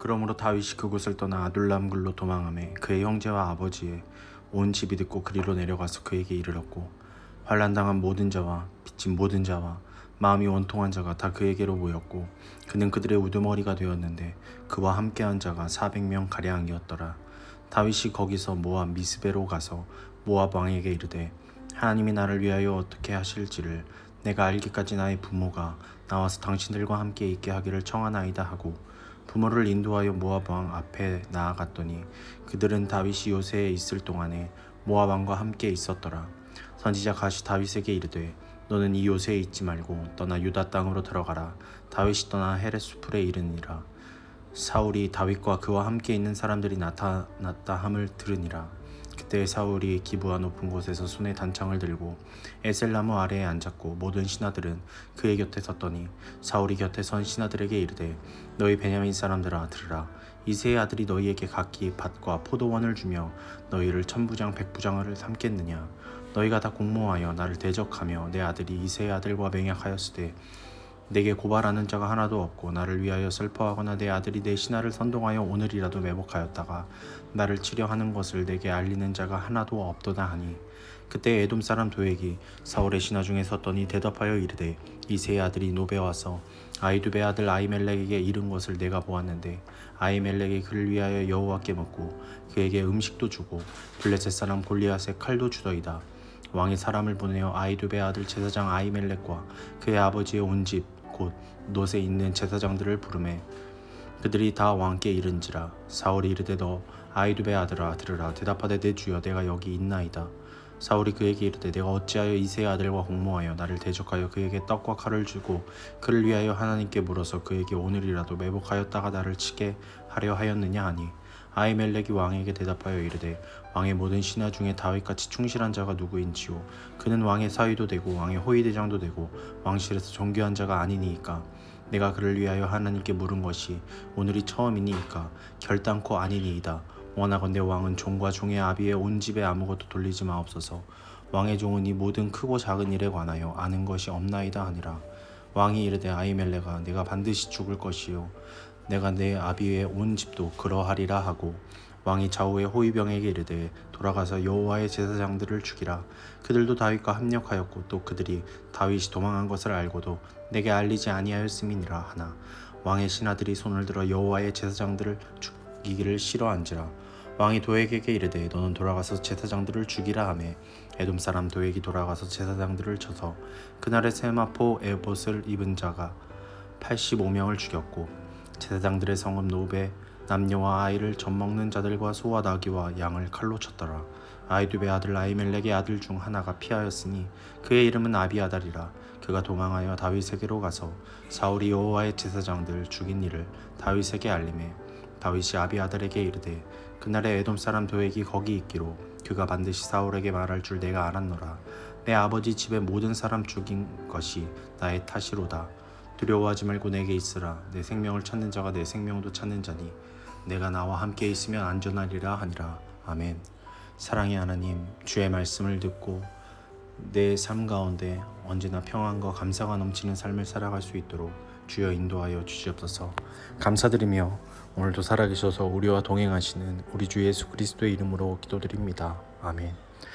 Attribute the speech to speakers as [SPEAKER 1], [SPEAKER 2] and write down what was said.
[SPEAKER 1] 그러므로 다윗이 그곳을 떠나 아둘람 글로 도망하매 그의 형제와 아버지의 온 집이 듣고 그리로 내려가서 그에게 이르렀고 환란당한 모든 자와 빚진 모든 자와 마음이 원통한 자가 다 그에게로 모였고 그는 그들의 우두머리가 되었는데 그와 함께한 자가 400명 가량이었더라. 다윗이 거기서 모압 미스베로 가서 모압 왕에게 이르되 하나님이 나를 위하여 어떻게 하실지를 내가 알기까지 나의 부모가 나와서 당신들과 함께 있게 하기를 청하나이다 하고 부모를 인도하여 모압 왕 앞에 나아갔더니 그들은 다윗이 요새에 있을 동안에 모압 왕과 함께 있었더라. 선지자 가시 다윗에게 이르되 너는 이 요새에 있지 말고 떠나 유다 땅으로 들어가라. 다윗이 떠나 헤레스풀에 이르니라 사울이 다윗과 그와 함께 있는 사람들이 나타났다 함을 들으니라. 그때 사울이 기부와 높은 곳에서 손에 단창을 들고 에셀나무 아래에 앉았고 모든 신하들은 그의 곁에 섰더니 사울이 곁에 선 신하들에게 이르되 너희 베냐민 사람들아 들으라 이세의 아들이 너희에게 각기 밭과 포도원을 주며 너희를 천부장 백부장을 삼겠느냐? 너희가 다 공모하여 나를 대적하며 내 아들이 이세의 아들과 맹약하였으되 내게 고발하는 자가 하나도 없고 나를 위하여 슬퍼하거나 내 아들이 내 신하를 선동하여 오늘이라도 매복하였다가 나를 치려 하는 것을 내게 알리는 자가 하나도 없도다 하니 그때 에돔 사람 도액이 사울의 신하 중에 섰더니 대답하여 이르되 이세의 아들이 노베 와서 아이두베 아들 아이멜렉에게 이른 것을 내가 보았는데 아이멜렉이 그를 위하여 여호와께 묻고 그에게 음식도 주고 블레셋 사람 골리앗의 칼도 주더이다. 왕이 사람을 보내어 아이두베 아들 제사장 아이멜렉과 그의 아버지의 온 집 곧 놋에 있는 제사장들을 부르매 그들이 다 왕께 이른지라 사울이 이르되 너 아이두베 아들아 들으라 대답하되 내 주여 내가 여기 있나이다. 사울이 그에게 이르되 내가 어찌하여 이세의 아들과 공모하여 나를 대적하여 그에게 떡과 칼을 주고 그를 위하여 하나님께 물어서 그에게 오늘이라도 매복하였다가 나를 치게 하려 하였느냐 하니 아이멜렉이 왕에게 대답하여 이르되 왕의 모든 신하 중에 다윗같이 충실한 자가 누구인지요? 그는 왕의 사위도 되고 왕의 호위대장도 되고 왕실에서 존귀한 자가 아니니이까. 내가 그를 위하여 하나님께 물은 것이 오늘이 처음이니이까. 결단코 아니니이다. 원하건대 왕은 종과 종의 아비의 온 집에 아무것도 돌리지 마옵소서. 왕의 종은 이 모든 크고 작은 일에 관하여 아는 것이 없나이다 하니라. 왕이 이르되 아이멜레가 내가 반드시 죽을 것이요 내가 내 아비의 온 집도 그러하리라 하고 왕이 좌우의 호위병에게 이르되 돌아가서 여호와의 제사장들을 죽이라. 그들도 다윗과 합력하였고 또 그들이 다윗이 도망한 것을 알고도 내게 알리지 아니하였음이니라 하나 왕의 신하들이 손을 들어 여호와의 제사장들을 죽이기를 싫어한지라. 왕이 도액에게 이르되 너는 돌아가서 제사장들을 죽이라 하매 에돔 사람 도액이 돌아가서 제사장들을 쳐서 그날의 세마포 에봇을 입은 자가 85명을 죽였고 제사장들의 성읍 노베 남녀와 아이를 젖먹는 자들과 소와 나귀와 양을 칼로 쳤더라. 아이두베 아들 아이멜렉의 아들 중 하나가 피하였으니 그의 이름은 아비아달이라. 그가 도망하여 다윗에게로 가서 사울이 여호와의 제사장들 죽인 일을 다윗에게 알림해. 다윗이 아비아달에게 이르되 그날에 에돔 사람 도액이 거기 있기로 그가 반드시 사울에게 말할 줄 내가 알았노라. 내 아버지 집의 모든 사람 죽인 것이 나의 탓이로다 두려워하지 말고 내게 있으라. 내 생명을 찾는 자가 내 생명도 찾는 자니 내가 나와 함께 있으면 안전하리라 하니라. 아멘. 사랑의 하나님 주의 말씀을 듣고 내 삶 가운데 언제나 평안과 감사가 넘치는 삶을 살아갈 수 있도록 주여 인도하여 주시옵소서. 감사드리며 오늘도 살아계셔서 우리와 동행하시는 우리 주 예수 그리스도의 이름으로 기도드립니다. 아멘